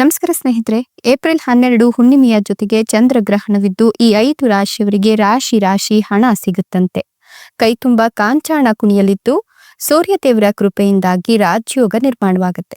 ನಮಸ್ಕಾರ ಸ್ನೇಹಿತರೆ, ಏಪ್ರಿಲ್ ಹನ್ನೆರಡು ಹುಣ್ಣಿಮೆಯ ಜೊತೆಗೆ ಚಂದ್ರಗ್ರಹಣವಿದ್ದು, ಈ ಐದು ರಾಶಿಯವರಿಗೆ ರಾಶಿ ರಾಶಿ ಹಣ ಸಿಗುತ್ತಂತೆ. ಕೈ ತುಂಬಾ ಕಾಂಚಾಣ ಕುಣಿಯಲಿದ್ದು ಸೂರ್ಯದೇವರ ಕೃಪೆಯಿಂದಾಗಿ ರಾಜ್ಯೋಗ ನಿರ್ಮಾಣವಾಗುತ್ತೆ.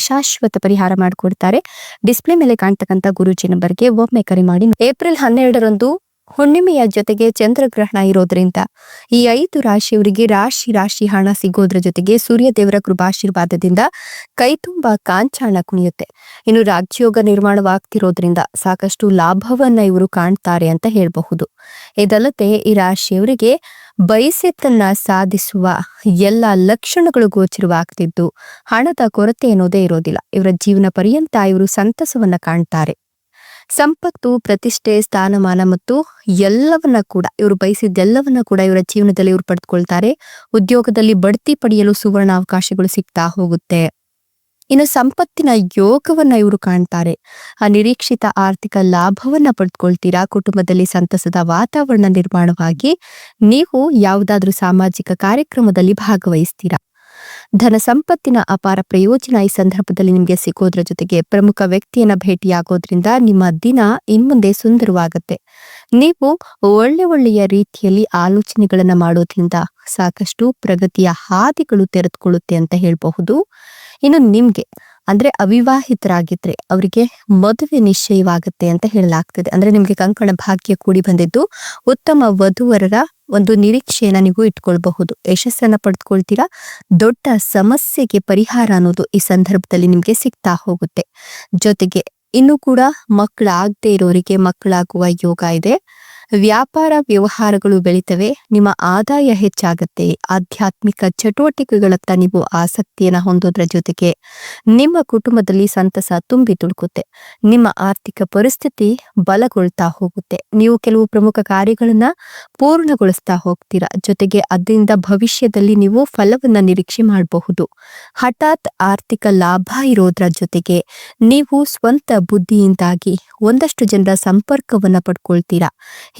ಶಾಶ್ವತ ಪರಿಹಾರ ಮಾಡಿಕೊಡ್ತಾರೆ. ಡಿಸ್ಪ್ಲೇ ಮೇಲೆ ಕಾಣ್ತಕ್ಕಂಥ ಗುರೂಜಿ ನಂಬರ್ಗೆ ಒಮ್ಮೆ ಕರೆ ಮಾಡಿ. ಏಪ್ರಿಲ್ ಹನ್ನೆರಡರಂದು ಹುಣ್ಣಿಮೆಯ ಜೊತೆಗೆ ಚಂದ್ರಗ್ರಹಣ ಇರೋದ್ರಿಂದ ಈ ಐದು ರಾಶಿಯವರಿಗೆ ರಾಶಿ ರಾಶಿ ಹಣ ಸಿಗೋದ್ರ ಜೊತೆಗೆ ಸೂರ್ಯದೇವರ ಕೃಪಾಶೀರ್ವಾದದಿಂದ ಕೈ ತುಂಬಾ ಕಾಂಚಾಣ ಕುಣಿಯುತ್ತೆ. ಇನ್ನು ರಾಜ್ಯೋಗ ನಿರ್ಮಾಣವಾಗ್ತಿರೋದ್ರಿಂದ ಸಾಕಷ್ಟು ಲಾಭವನ್ನ ಇವರು ಕಾಣ್ತಾರೆ ಅಂತ ಹೇಳಬಹುದು. ಇದಲ್ಲದೆ ಈ ರಾಶಿಯವರಿಗೆ ಬಯಸಿದ್ದನ್ನ ಸಾಧಿಸುವ ಎಲ್ಲ ಲಕ್ಷಣಗಳು ಗೋಚರವಾಗ್ತಿದ್ದು, ಹಣದ ಕೊರತೆ ಅನ್ನೋದೇ ಇರೋದಿಲ್ಲ. ಇವರ ಜೀವನ ಪರ್ಯಂತ ಇವರು ಸಂತಸವನ್ನ ಕಾಣ್ತಾರೆ. ಸಂಪತ್ತು, ಪ್ರತಿಷ್ಠೆ, ಸ್ಥಾನಮಾನ ಮತ್ತು ಎಲ್ಲವನ್ನ ಕೂಡ, ಇವರು ಬಯಸಿದ್ದೆಲ್ಲವನ್ನ ಕೂಡ ಇವರ ಜೀವನದಲ್ಲಿ ಇವರು ಪಡೆದುಕೊಳ್ತಾರೆ. ಉದ್ಯೋಗದಲ್ಲಿ ಬಡ್ತಿ ಪಡೆಯಲು ಸುವರ್ಣ ಅವಕಾಶಗಳು ಸಿಗ್ತಾ ಹೋಗುತ್ತೆ. ಇನ್ನು ಸಂಪತ್ತಿನ ಯೋಗವನ್ನ ಇವರು ಕಾಣ್ತಾರೆ. ಅನಿರೀಕ್ಷಿತ ಆರ್ಥಿಕ ಲಾಭವನ್ನ ಪಡೆದುಕೊಳ್ತೀರಾ ಕುಟುಂಬದಲ್ಲಿ ಸಂತಸದ ವಾತಾವರಣ ನಿರ್ಮಾಣವಾಗಿ ನೀವು ಯಾವುದಾದ್ರೂ ಸಾಮಾಜಿಕ ಕಾರ್ಯಕ್ರಮದಲ್ಲಿ ಭಾಗವಹಿಸ್ತೀರಾ? ಧನ ಸಂಪತ್ತಿನ ಅಪಾರ ಪ್ರಯೋಜನ ಈ ಸಂದರ್ಭದಲ್ಲಿ ನಿಮಗೆ ಸಿಗೋದ್ರ ಜೊತೆಗೆ ಪ್ರಮುಖ ವ್ಯಕ್ತಿಯನ್ನ ಭೇಟಿಯಾಗೋದ್ರಿಂದ ನಿಮ್ಮ ದಿನ ಇನ್ಮುಂದೆ ಸುಂದರವಾಗುತ್ತೆ. ನೀವು ಒಳ್ಳೆ ಒಳ್ಳೆಯ ರೀತಿಯಲ್ಲಿ ಆಲೋಚನೆಗಳನ್ನ ಮಾಡೋದ್ರಿಂದ ಸಾಕಷ್ಟು ಪ್ರಗತಿಯ ಹಾದಿಗಳು ತೆರೆದುಕೊಳ್ಳುತ್ತೆ ಅಂತ ಹೇಳಬಹುದು. ಇನ್ನು ನಿಮ್ಗೆ, ಅಂದ್ರೆ ಅವಿವಾಹಿತರಾಗಿದ್ರೆ ಅವರಿಗೆ ಮದುವೆ ನಿಶ್ಚಯವಾಗುತ್ತೆ ಅಂತ ಹೇಳಲಾಗ್ತದೆ. ಅಂದ್ರೆ ನಿಮ್ಗೆ ಕಂಕಣ ಭಾಗ್ಯ ಕೂಡಿ ಬಂದಿದ್ದು, ಉತ್ತಮ ವಧುವರರ ಒಂದು ನಿರೀಕ್ಷೆಯನ್ನ ನೀವು ಇಟ್ಕೊಳ್ಬಹುದು. ಯಶಸ್ಸನ್ನ ಪಡೆದುಕೊಳ್ತೀರಾ? ದೊಡ್ಡ ಸಮಸ್ಯೆಗೆ ಪರಿಹಾರ ಅನ್ನೋದು ಈ ಸಂದರ್ಭದಲ್ಲಿ ನಿಮ್ಗೆ ಸಿಗ್ತಾ ಹೋಗುತ್ತೆ. ಜೊತೆಗೆ, ಇನ್ನು ಕೂಡ ಮಕ್ಕಳಾಗದೆ ಇರೋರಿಗೆ ಮಕ್ಕಳಾಗುವ ಯೋಗ ಇದೆ. ವ್ಯಾಪಾರ ವ್ಯವಹಾರಗಳು ಬೆಳಿತವೆ, ನಿಮ್ಮ ಆದಾಯ ಹೆಚ್ಚಾಗುತ್ತೆ. ಆಧ್ಯಾತ್ಮಿಕ ಚಟುವಟಿಕೆಗಳತ್ತ ನೀವು ಆಸಕ್ತಿಯನ್ನ ಹೊಂದೋದ್ರ ಜೊತೆಗೆ ನಿಮ್ಮ ಕುಟುಂಬದಲ್ಲಿ ಸಂತಸ ತುಂಬಿ ತುಳುಕುತ್ತೆ. ನಿಮ್ಮ ಆರ್ಥಿಕ ಪರಿಸ್ಥಿತಿ ಬಲಗೊಳ್ತಾ ಹೋಗುತ್ತೆ. ನೀವು ಕೆಲವು ಪ್ರಮುಖ ಕಾರ್ಯಗಳನ್ನ ಪೂರ್ಣಗೊಳಿಸ್ತಾ ಹೋಗ್ತೀರಾ. ಜೊತೆಗೆ ಅದರಿಂದ ಭವಿಷ್ಯದಲ್ಲಿ ನೀವು ಫಲವನ್ನ ನಿರೀಕ್ಷೆ ಮಾಡಬಹುದು. ಹಠಾತ್ ಆರ್ಥಿಕ ಲಾಭ ಇರೋದ್ರ ಜೊತೆಗೆ ನೀವು ಸ್ವಂತ ಬುದ್ಧಿಯಿಂದಾಗಿ ಒಂದಷ್ಟು ಜನರ ಸಂಪರ್ಕವನ್ನ ಪಡ್ಕೊಳ್ತೀರಾ.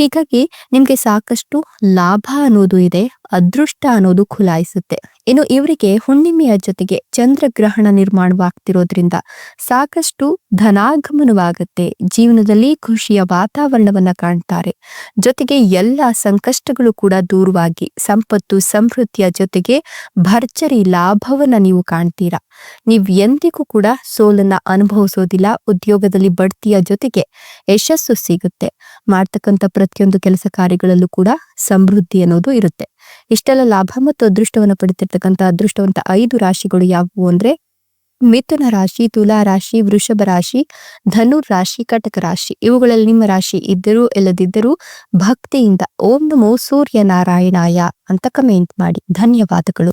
ಹೀಗಾಗಿ ನಿಮ್ಗೆ ಸಾಕಷ್ಟು ಲಾಭ ಅನ್ನೋದು ಇದೆ. ಅದೃಷ್ಟ ಅನ್ನೋದು ಖುಲಾಯಿಸುತ್ತೆ. ಇನ್ನು ಇವರಿಗೆ ಹುಣ್ಣಿಮೆಯ ಜೊತೆಗೆ ಚಂದ್ರಗ್ರಹಣ ನಿರ್ಮಾಣವಾಗ್ತಿರೋದ್ರಿಂದ ಸಾಕಷ್ಟು ಧನಾಗಮನವಾಗುತ್ತೆ. ಜೀವನದಲ್ಲಿ ಖುಷಿಯ ವಾತಾವರಣವನ್ನ ಕಾಣ್ತಾರೆ. ಜೊತೆಗೆ ಎಲ್ಲ ಸಂಕಷ್ಟಗಳು ಕೂಡ ದೂರವಾಗಿ ಸಂಪತ್ತು, ಸಮೃದ್ಧಿಯ ಜೊತೆಗೆ ಭರ್ಜರಿ ಲಾಭವನ್ನ ನೀವು ಕಾಣ್ತೀರಾ. ನೀವು ಎಂದಿಗೂ ಕೂಡ ಸೋಲನ್ನ ಅನುಭವಿಸೋದಿಲ್ಲ. ಉದ್ಯೋಗದಲ್ಲಿ ಬಡ್ತಿಯ ಜೊತೆಗೆ ಯಶಸ್ಸು ಸಿಗುತ್ತೆ. ಮಾಡ್ತಕ್ಕಂಥ ಪ್ರತಿಯೊಂದು ಕೆಲಸ ಕಾರ್ಯಗಳಲ್ಲೂ ಕೂಡ ಸಮೃದ್ಧಿ ಅನ್ನೋದು ಇರುತ್ತೆ. ಇಷ್ಟೆಲ್ಲ ಲಾಭ ಮತ್ತು ಅದೃಷ್ಟವನ್ನು ಪಡೆದಿರ್ತಕ್ಕಂಥ ಅದೃಷ್ಟವಂತ ಐದು ರಾಶಿಗಳು ಯಾವುವು ಅಂದ್ರೆ ಮಿಥುನ ರಾಶಿ, ತುಲಾ ರಾಶಿ, ವೃಷಭ ರಾಶಿ, ಧನುರ್ ರಾಶಿ, ಕಟಕ ರಾಶಿ. ಇವುಗಳಲ್ಲಿ ನಿಮ್ಮ ರಾಶಿ ಇದ್ದರೂ ಇಲ್ಲದಿದ್ದರೂ ಭಕ್ತಿಯಿಂದ ಓಂ ನಮೋ ಸೂರ್ಯ ನಾರಾಯಣಾಯ ಅಂತ ಕಮೆಂಟ್ ಮಾಡಿ. ಧನ್ಯವಾದಗಳು.